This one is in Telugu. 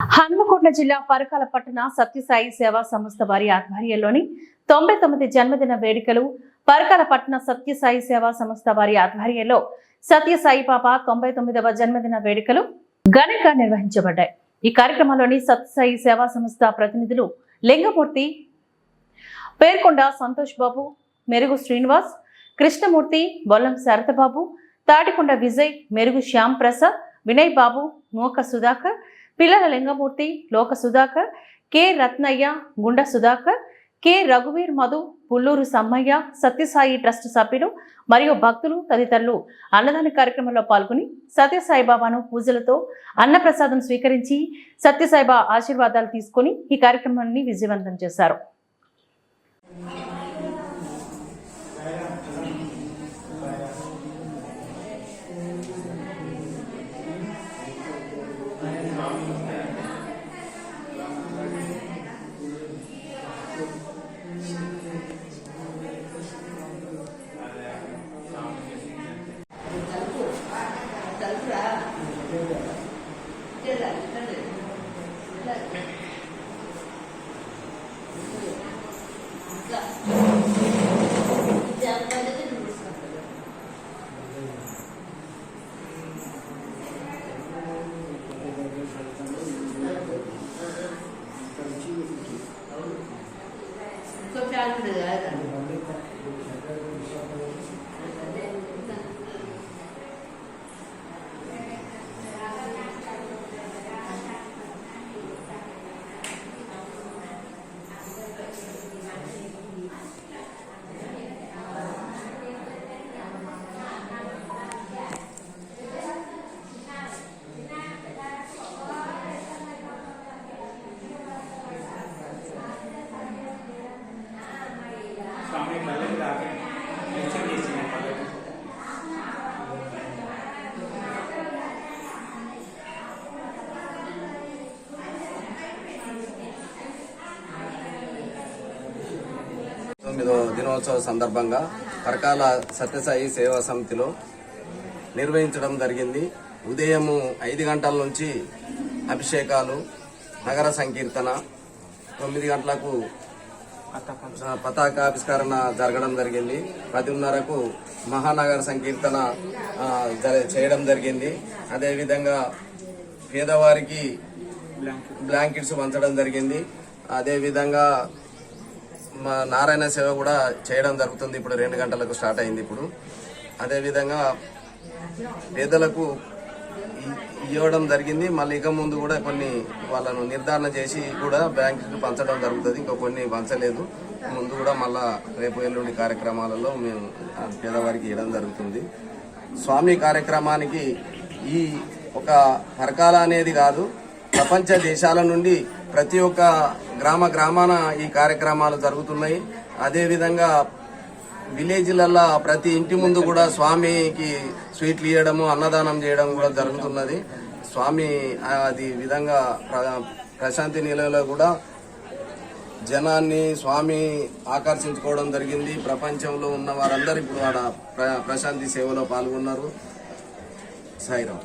హన్మకొండ జిల్లా పరకాల పట్టణ సత్యసాయి సేవా సంస్థ వారి ఆధ్వర్యంలోని తొంభై తొమ్మిది జన్మదిన వేడుకలు పరకాల పట్టణ సత్యసాయి సేవా సంస్థ వారి ఆధ్వర్యంలో సత్యసాయి పాప తొంభై తొమ్మిదవ జన్మదిన వేడుకలు ఘనంగా నిర్వహించబడ్డాయి. ఈ కార్యక్రమంలోని సత్యసాయి సేవా సంస్థ ప్రతినిధులు లింగమూర్తి పేర్కొండ సంతోష్ బాబు మెరుగు శ్రీనివాస్ కృష్ణమూర్తి బొల్లం శరతబాబు తాటికొండ విజయ్ మెరుగు శ్యామ్ ప్రసాద్ వినయ్ బాబు మోక సుధాకర్ పిల్లల లింగమూర్తి లోక సుధాకర్ కె. రత్నయ్య గుండ సుధాకర్ కె. రఘువీర్ మధు పుల్లూరు సమ్మయ్య సత్యసాయి ట్రస్ట్ సభ్యులు మరియు భక్తులు తదితరులు అన్నదాన కార్యక్రమంలో పాల్గొని సత్యసాయిబాబాను పూజలతో అన్నప్రసాదం స్వీకరించి సత్యసాయిబా ఆశీర్వాదాలు తీసుకొని ఈ కార్యక్రమాన్ని విజయవంతం చేశారు. స్వామి తొమ్మిదో దినోత్సవ సందర్భంగా పరకాల సత్యసాయి సేవా సమితిలో నిర్వహించడం జరిగింది. ఉదయము ఐదు గంటల నుంచి అభిషేకాలు నగర సంకీర్తన తొమ్మిది గంటలకు ఆ, పతాకావిష్కరణ జరగడం జరిగింది. పదిన్నరకు మహానగర సంకీర్తన చేయడం జరిగింది. అదేవిధంగా పేదవారికి బ్లాంకెట్స్ పంచడం జరిగింది. అదేవిధంగా మా నారాయణ సేవ కూడా చేయడం జరుగుతుంది. ఇప్పుడు రెండు గంటలకు స్టార్ట్ అయింది ఇప్పుడు. అదేవిధంగా పేదలకు ఇవ్వడం జరిగింది. మళ్ళీ ఇక ముందు కూడా కొన్ని వాళ్ళను నిర్ధారణ చేసి కూడా బ్యాంకుకి పంచడం జరుగుతుంది. ఇంకా కొన్ని పంచలేదు. ముందు కూడా మళ్ళా రేపు ఎల్లుండి కార్యక్రమాలలో మేము పేదవారికి ఇవ్వడం జరుగుతుంది. స్వామి కార్యక్రమానికి ఈ ఒక పరకాల అనేది కాదు. ప్రపంచ దేశాల నుండి ప్రతి ఒక్క గ్రామ గ్రామాన ఈ కార్యక్రమాలు జరుగుతున్నాయి. అదేవిధంగా విలేజ్లల్లో ప్రతి ఇంటి ముందు కూడా స్వామికి స్వీట్లు ఇవ్వడము అన్నదానం చేయడం కూడా జరుగుతున్నది. స్వామి అది విధంగా ప్ర- ప్రశాంతి నిలయంలో కూడా జనాన్ని స్వామి ఆకర్షించుకోవడం జరిగింది. ప్రపంచంలో ఉన్న వారందరూ ఇప్పుడు ఆడ ప్ర- ప్రశాంతి సేవలో పాల్గొన్నారు. సాయిరాం